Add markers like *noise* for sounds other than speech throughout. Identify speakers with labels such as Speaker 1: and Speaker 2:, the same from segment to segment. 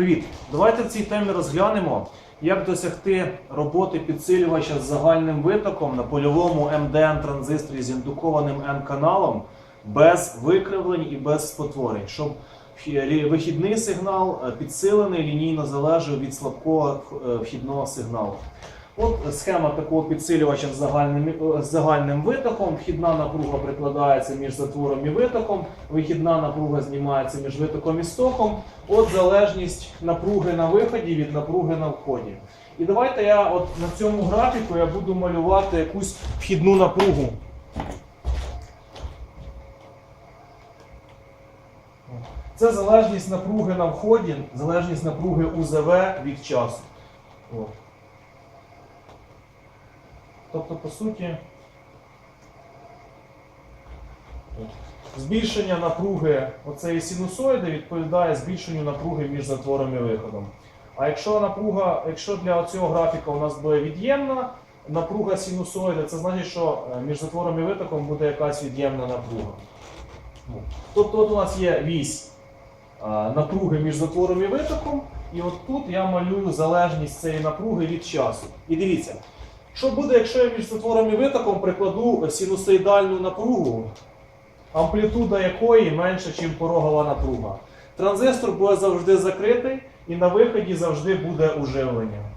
Speaker 1: Привіт! Давайте в цій темі розглянемо, як досягти роботи підсилювача з загальним витоком на польовому МДН транзисторі з індукованим N-каналом без викривлень і без спотворень, щоб вихідний сигнал е, підсилений лінійно залежав від слабкого е, вхідного сигналу. От схема такого підсилювача з загальним, е, з загальним витоком. Вхідна напруга прикладається між затвором і витоком, вихідна напруга знімається між витоком і стоком. От залежність напруги на виході від напруги на вході. І давайте я от на цьому графіку я буду малювати якусь вхідну напругу. Це залежність напруги на вході, залежність напруги УЗВ від часу. От. Тобто, по суті, збільшення напруги оцеї синусоїди відповідає збільшенню напруги між затвором і виходом. А якщо напруга, якщо для цього графіка у нас буде від'ємна напруга синусоїди, це значить, що е, між затвором і витоком буде якась від'ємна напруга. Ну, Тобто от у нас є вісь напруги між затвором і витоком, і от тут я малюю залежність цієї напруги від часу. І дивіться, що буде, якщо я між затвором і витоком прикладу синусоїдальну напругу, амплітуда якої менша, ніж порогова напруга. Транзистор буде завжди закритий і на виході завжди буде уживлення.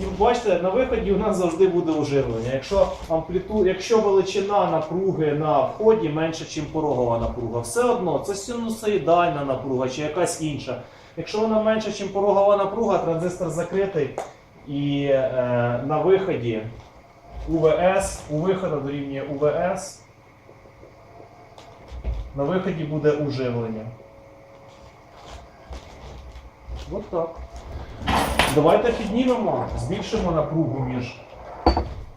Speaker 1: І бачите, на виході у нас завжди буде уживлення. Якщо ампліту... якщо величина напруги на вході менша, ніж порогова напруга, все одно це синусоїдальна напруга чи якась інша. Якщо вона менша, ніж порогова напруга, транзистор закритий і е, на виході УВС, у виходу дорівнює УВС, на виході буде уживлення. От так. Давайте піднімемо, збільшимо напругу між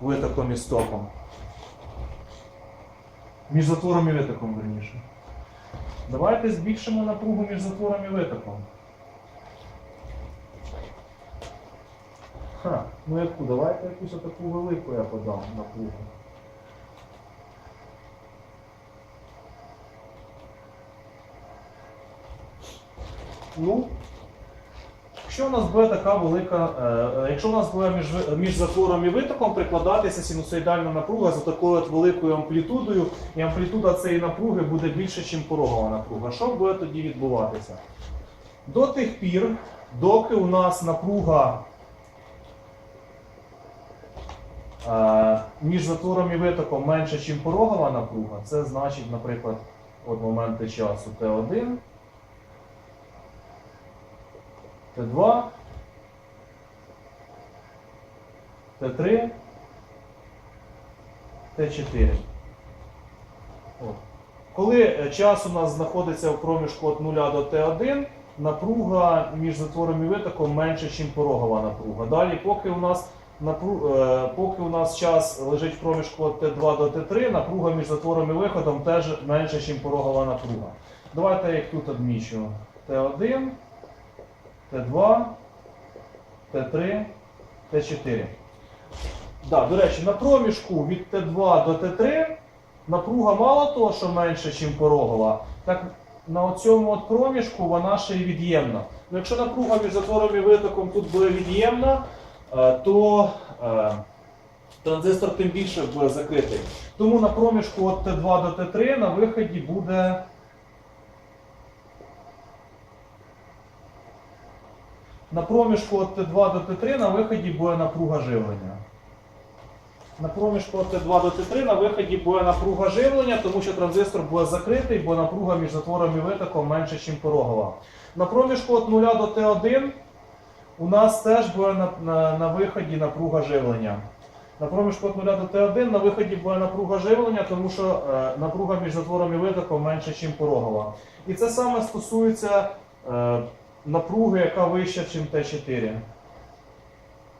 Speaker 1: витоком і стоком. Між затвором і витоком, верніше. Давайте збільшимо напругу між затвором і витоком. Ха, ну яку? Давайте якусь таку велику я подам напругу. Ну, Якщо у нас буде така велика, е, е, якщо у нас буде між, між затвором і витоком прикладатися синусоїдальна напруга за такою от великою амплітудою, і амплітуда цієї напруги буде більше, ніж порогова напруга, що буде тоді відбуватися? До тих пір, доки у нас напруга е, між затвором і витоком менше, ніж порогова напруга, це значить, наприклад, от моменти часу Т1. Т2, Т3, Т4. От. Коли е, час у нас знаходиться в проміжку від 0 до Т1, напруга між затвором і витоком менше, ніж порогова напруга. Далі, поки у нас поки у нас час лежить в проміжку від Т2 до Т3, напруга між затвором і виходом теж менше, ніж порогова напруга. Давайте я їх тут відмічу. Т1. Т2, Т3, Т4. Да, до речі, на проміжку від Т2 до Т3 напруга мало того, що менше, ніж порогова, так на цьому от проміжку вона ще й від'ємна. Ну, якщо напруга між затвором і витоком тут буде від'ємна, е, то е, транзистор тим більше буде закритий. Тому на проміжку від Т2 до Т3 на виході буде На проміжку від Т2 до Т3 на виході буде напруга живлення. На проміжку від Т2 до Т3 на виході буде напруга живлення, тому що транзистор буде закритий, бо напруга між затвором і витоком менше, ніж порогова. На проміжку від 0 до Т1 у нас теж буде на, на, на виході напруга живлення. На проміжку від 0 до Т1 на виході буде напруга живлення, тому що е, напруга між затвором і витоком менше, ніж порогова. І це саме стосується е, напруги, яка вища, ніж Т4.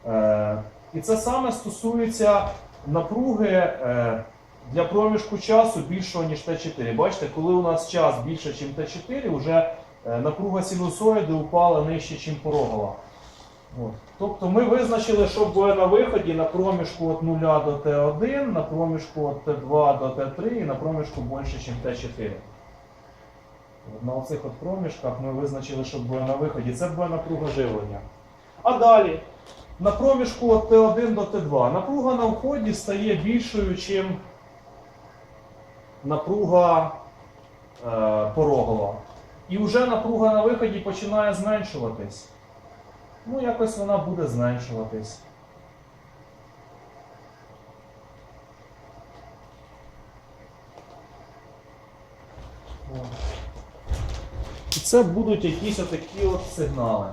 Speaker 1: Е, і це саме стосується напруги е, для проміжку часу більшого, ніж Т4. Бачите, коли у нас час більше, ніж Т4, вже е, напруга синусоїди упала нижче, ніж порогова. Тобто ми визначили, що буде на виході на проміжку від 0 до Т1, на проміжку від Т2 до Т3 і на проміжку більше, ніж Т4. От На оцих от проміжках ми визначили, що буде на виході. Це буде напруга живлення. А далі, на проміжку від Т1 до Т2, напруга на вході стає більшою, ніж напруга е, порогова. І вже напруга на виході починає зменшуватись. Ну, якось вона буде зменшуватись. І це будуть якісь отакі от сигнали.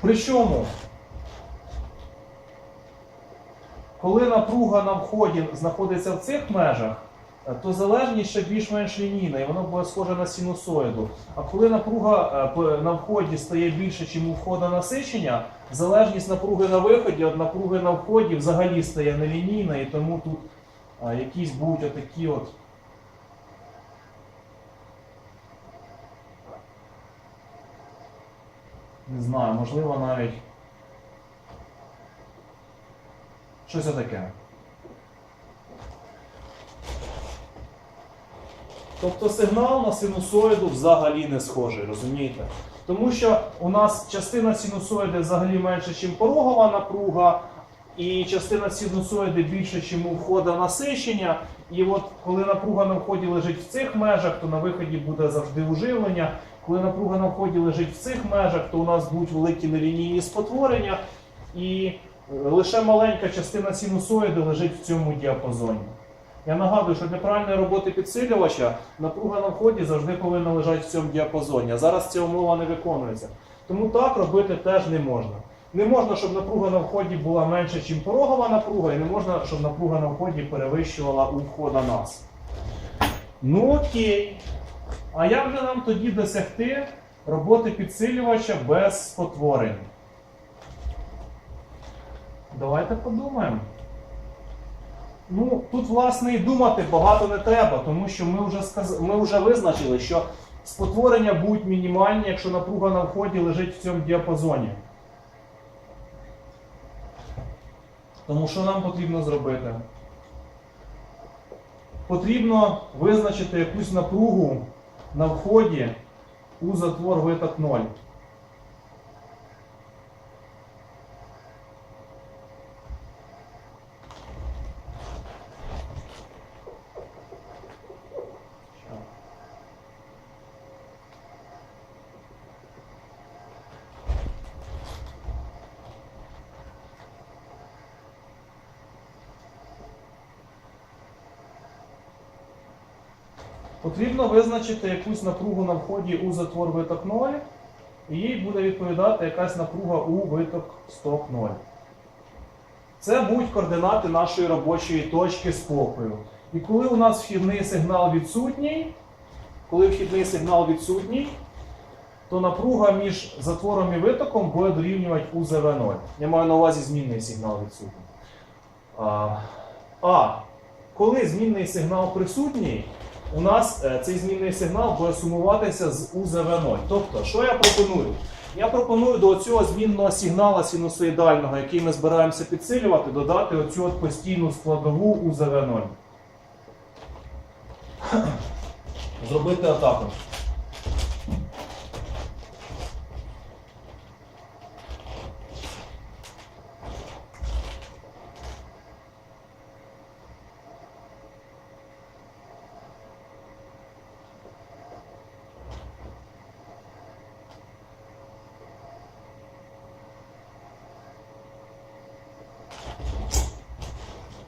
Speaker 1: Причому, коли напруга на вході знаходиться в цих межах, то залежність ще більш-менш лінійна, і воно буде схоже на синусоїду. А коли напруга е, на вході стає більше, ніж у входа насичення, залежність напруги на виході від напруги на вході взагалі стає нелінійна, і тому тут якісь будуть отакі от. Не знаю, можливо навіть щось отаке. Тобто сигнал на синусоїду взагалі не схожий, розумієте? Тому що у нас частина синусоїди взагалі менше, ніж порогова напруга, і частина синусоїди більше, ніж у входа насичення. І от коли напруга на вході лежить в цих межах, то на виході буде завжди уживлення. Коли напруга на вході лежить в цих межах, то у нас будуть великі нелінійні спотворення, і е, лише маленька частина синусоїди лежить в цьому діапазоні. Я нагадую, що для правильної роботи підсилювача напруга на вході завжди повинна лежати в цьому діапазоні. А зараз ця умова не виконується. Тому так робити теж не можна. Не можна, щоб напруга на вході була менше, ніж порогова напруга, і не можна, щоб напруга на вході перевищувала у входа нас. Ну окей. А як же нам тоді досягти роботи підсилювача без спотворень? Давайте подумаємо. Ну, тут, власне, і думати багато не треба, тому що ми вже, сказ... ми вже визначили, що спотворення будуть мінімальні, якщо напруга на вході лежить в цьому діапазоні. Тому що нам потрібно зробити? Потрібно визначити якусь напругу на вході у затвор виток 0. Потрібно визначити якусь напругу на вході у затвор виток 0, і їй буде відповідати якась напруга у виток сток 0. Це будуть координати нашої робочої точки спокою. І коли у нас вхідний сигнал відсутній, коли вхідний сигнал відсутній, то напруга між затвором і витоком буде дорівнювати УЗВ0. Я маю на увазі змінний сигнал відсутній. А, а коли змінний сигнал присутній, у нас е, цей змінний сигнал буде сумуватися з УЗВ0. Тобто, що я пропоную? Я пропоную до цього змінного сигнала синусоїдального, який ми збираємося підсилювати, додати оцю от постійну складову УЗВ0. *clears throat* Зробити атаку.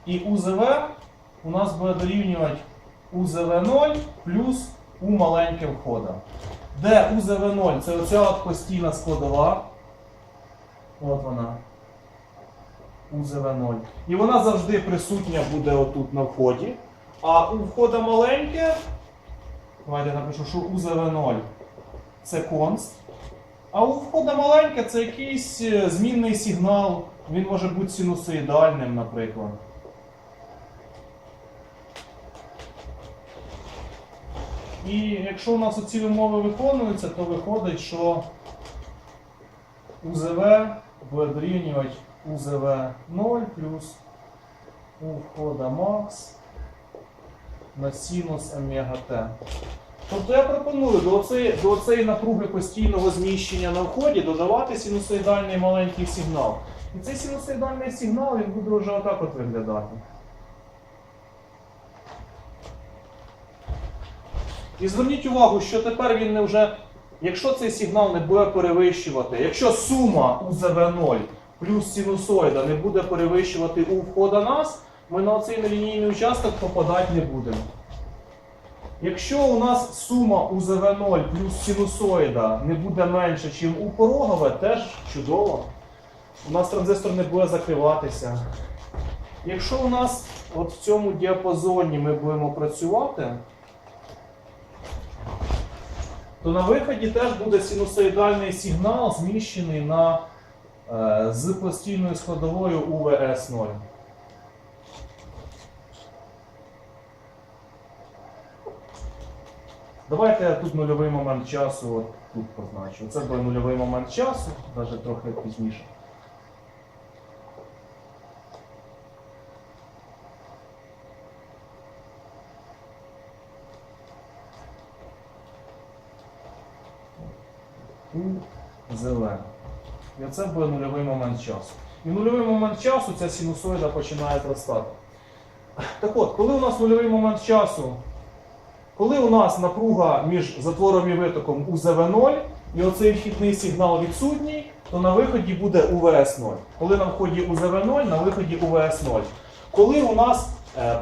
Speaker 1: І УЗВ у нас буде дорівнювати УЗВ0 плюс У маленьке входа. Де УЗВ0? Це оця от постійна складова. От вона. УЗВ0. І вона завжди присутня буде отут на вході. А у входа маленьке. Давайте я напишу, що УЗВ0 це конст. А у входа маленьке це якийсь е, змінний сигнал. Він може бути синусоїдальним, наприклад. І якщо у нас оці умови виконуються, то виходить, що УЗВ буде дорівнювати УЗВ 0 плюс у входа макс на синус омега Т. Тобто я пропоную до оцеї, до напруги постійного зміщення на вході додавати синусоїдальний маленький сигнал. І цей синусоїдальний сигнал він буде вже отак от виглядати. І зверніть увагу, що тепер він не вже, якщо цей сигнал не буде перевищувати, якщо сума у ЗВ0 плюс синусоїда не буде перевищувати у входа нас, ми на цей нелінійний участок попадати не будемо. Якщо у нас сума у ЗВ0 плюс синусоїда не буде менше, ніж у порогове, теж чудово. У нас транзистор не буде закриватися. Якщо у нас от в цьому діапазоні ми будемо працювати, то на виході теж буде синусоїдальний сигнал зміщений на, е, з постійною складовою УВС0. Давайте я тут нульовий момент часу от тут позначу. Це буде нульовий момент часу, навіть трохи пізніше. У зелене. І оце буде нульовий момент часу. І нульовий момент часу ця синусоїда починає зростати. Так от, коли у нас нульовий момент часу коли у нас напруга між затвором і витоком у ЗВ0, і оцей вхідний сигнал відсутній, то на виході буде УВС0. Коли на вході у ЗВ0, на виході УВС0. Коли у нас е,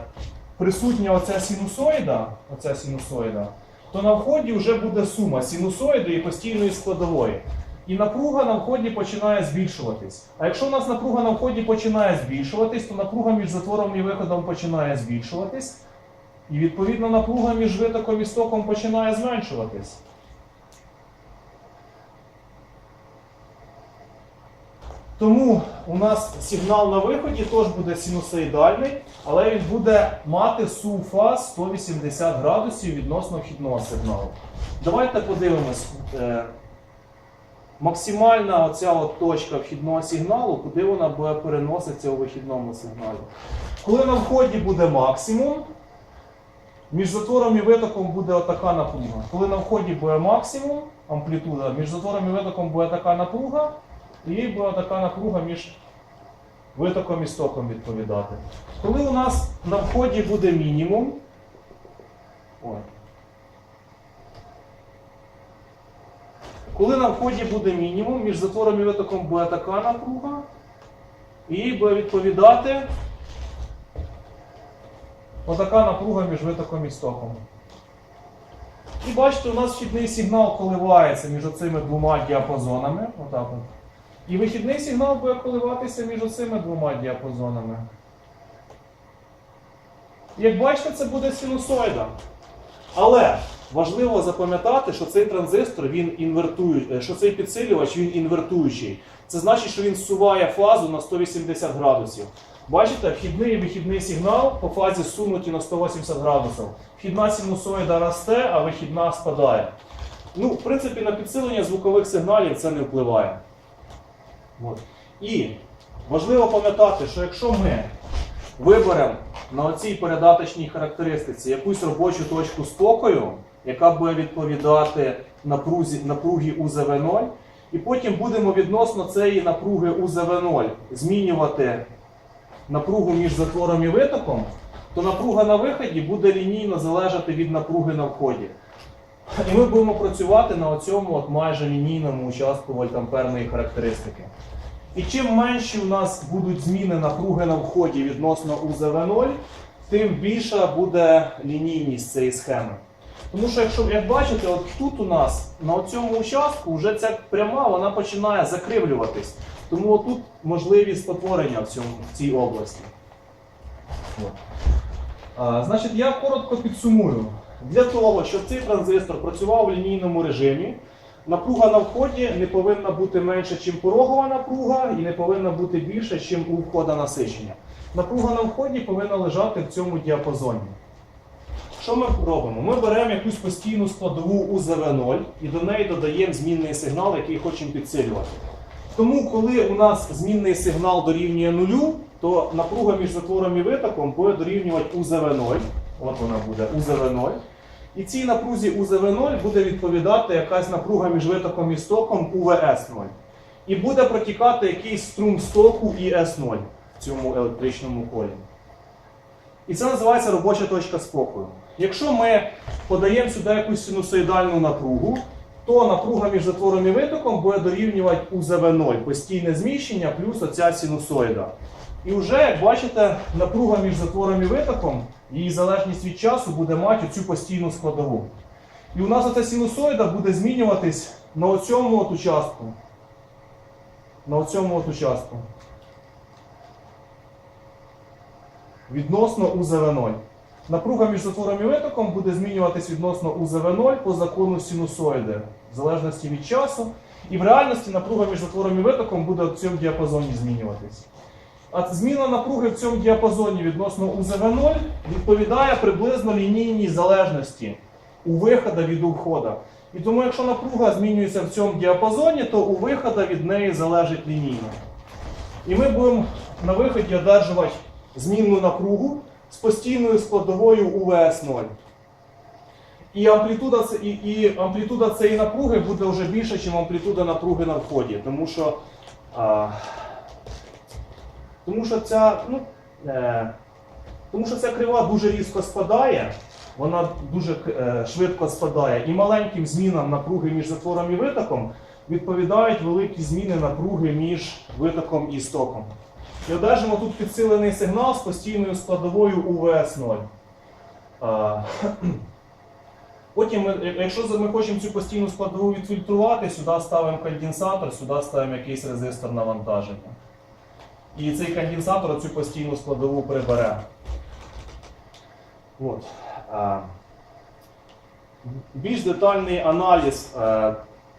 Speaker 1: присутня оця синусоїда, оця синусоїда, то на вході вже буде сума синусоїду і постійної складової. І напруга на вході починає збільшуватись. А якщо у нас напруга на вході починає збільшуватись, то напруга між затвором і виходом починає збільшуватись. І відповідно напруга між витоком і стоком починає зменшуватись. Тому у нас сигнал на виході теж буде синусоїдальний, але він буде мати суфаз 180 градусів відносно вхідного сигналу. Давайте подивимось. е, Максимальна оця от точка вхідного сигналу, куди вона буде переноситися у вихідному сигналі. Коли на вході буде максимум, між затвором і витоком буде отака напруга. Коли на вході буде максимум, амплітуда, між затвором і витоком буде така напруга, і буде така напруга між витоком і стоком відповідати. Коли у нас на вході буде мінімум, ой. коли на вході буде мінімум, між затвором і витоком буде така напруга, і буде відповідати Отака напруга між витоком і стоком. І бачите, у нас вхідний сигнал коливається між оцими двома діапазонами. Отак от. І вихідний сигнал буде коливатися між оцими двома діапазонами. Як бачите, це буде синусоїда. Але важливо запам'ятати, що цей транзистор він інвертує, що цей підсилювач він інвертуючий. Це значить, що він зсуває фазу на 180 градусів. Бачите, вхідний і вихідний сигнал по фазі сунуті на 180 градусів. Вхідна синусоїда росте, а вихідна спадає. Ну, в принципі, на підсилення звукових сигналів це не впливає. От. І важливо пам'ятати, що якщо ми виберемо на оцій передаточній характеристиці якусь робочу точку спокою, яка буде відповідати напрузі, напругі УЗВ0, і потім будемо відносно цієї напруги УЗВ0 змінювати напругу між затвором і витоком, то напруга на виході буде лінійно залежати від напруги на вході. І ми будемо працювати на цьому майже лінійному участку вольтамперної характеристики. І чим менші у нас будуть зміни напруги на вході відносно УЗВ0, тим більша буде лінійність цієї схеми. Тому що, якщо як бачите, от тут у нас на цьому участку вже ця пряма вона починає закривлюватись. Тому отут можливість спотворення в, цьому, в цій області. От. А, значить, я коротко підсумую. Для того, щоб цей транзистор працював в лінійному режимі, напруга на вході не повинна бути менше, ніж порогова напруга, і не повинна бути більше, ніж у входа насичення. Напруга на вході повинна лежати в цьому діапазоні. Що ми робимо? Ми беремо якусь постійну складову УЗВ0 і до неї додаємо змінний сигнал, який хочемо підсилювати. Тому, коли у нас змінний сигнал дорівнює нулю, то напруга між затвором і витоком буде дорівнювати УЗВ0. От вона буде УЗВ0. І цій напрузі УЗВ0 буде відповідати якась напруга між витоком і стоком УВС0. І буде протікати якийсь струм стоку ІС0 в цьому електричному колі. І це називається робоча точка спокою. Якщо ми подаємо сюди якусь синусоїдальну напругу, то напруга між затвором і витоком буде дорівнювати УЗВ0, постійне зміщення плюс оця синусоїда. І вже, як бачите, напруга між затвором і витоком, її залежність від часу буде мати оцю постійну складову. І у нас оця синусоїда буде змінюватись на оцьому от участку. На оцьому от участку. Відносно УЗВ0. Напруга між затвором і витоком буде змінюватись відносно УЗВ0 по закону синусоїди, в залежності від часу. І в реальності напруга між затвором і витоком буде в цьому діапазоні змінюватись. А зміна напруги в цьому діапазоні відносно УЗВ0 відповідає приблизно лінійній залежності у виходу від входу. І тому, якщо напруга змінюється в цьому діапазоні, то у виходу від неї залежить лінійно. І ми будемо на виході одержувати змінну напругу з постійною складовою УВС0. І амплітуда, і, і амплітуда цієї напруги буде вже більше, ніж амплітуда напруги на вході. Тому що, а, тому що ця, ну, е, тому що ця крива дуже різко спадає, вона дуже е, швидко спадає, і маленьким змінам напруги між затвором і витоком відповідають великі зміни напруги між витоком і стоком. І одержимо тут підсилений сигнал з постійною складовою УВС0. А, *clears throat* Потім, ми, якщо ми хочемо цю постійну складову відфільтрувати, сюди ставимо конденсатор, сюди ставимо якийсь резистор навантаження. І цей конденсатор цю постійну складову прибере. От. Більш детальний аналіз е,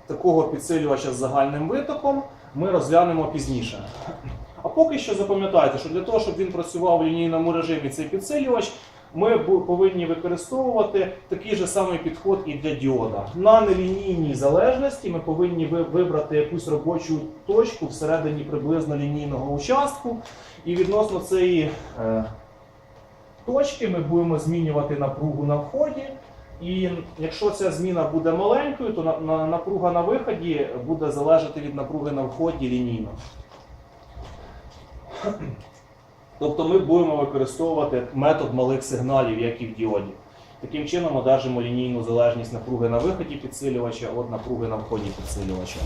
Speaker 1: такого підсилювача з загальним витоком ми розглянемо пізніше. А поки що запам'ятайте, що для того, щоб він працював в лінійному режимі цей підсилювач, ми повинні використовувати такий же самий підход і для діода. На нелінійній залежності ми повинні вибрати якусь робочу точку всередині приблизно лінійного участку. І відносно цієї е, точки ми будемо змінювати напругу на вході. І якщо ця зміна буде маленькою, то на, на- напруга на виході буде залежати від напруги на вході лінійно. Тобто ми будемо використовувати метод малих сигналів, як і в діоді. Таким чином одержимо лінійну залежність напруги на виході підсилювача від напруги на вході підсилювача.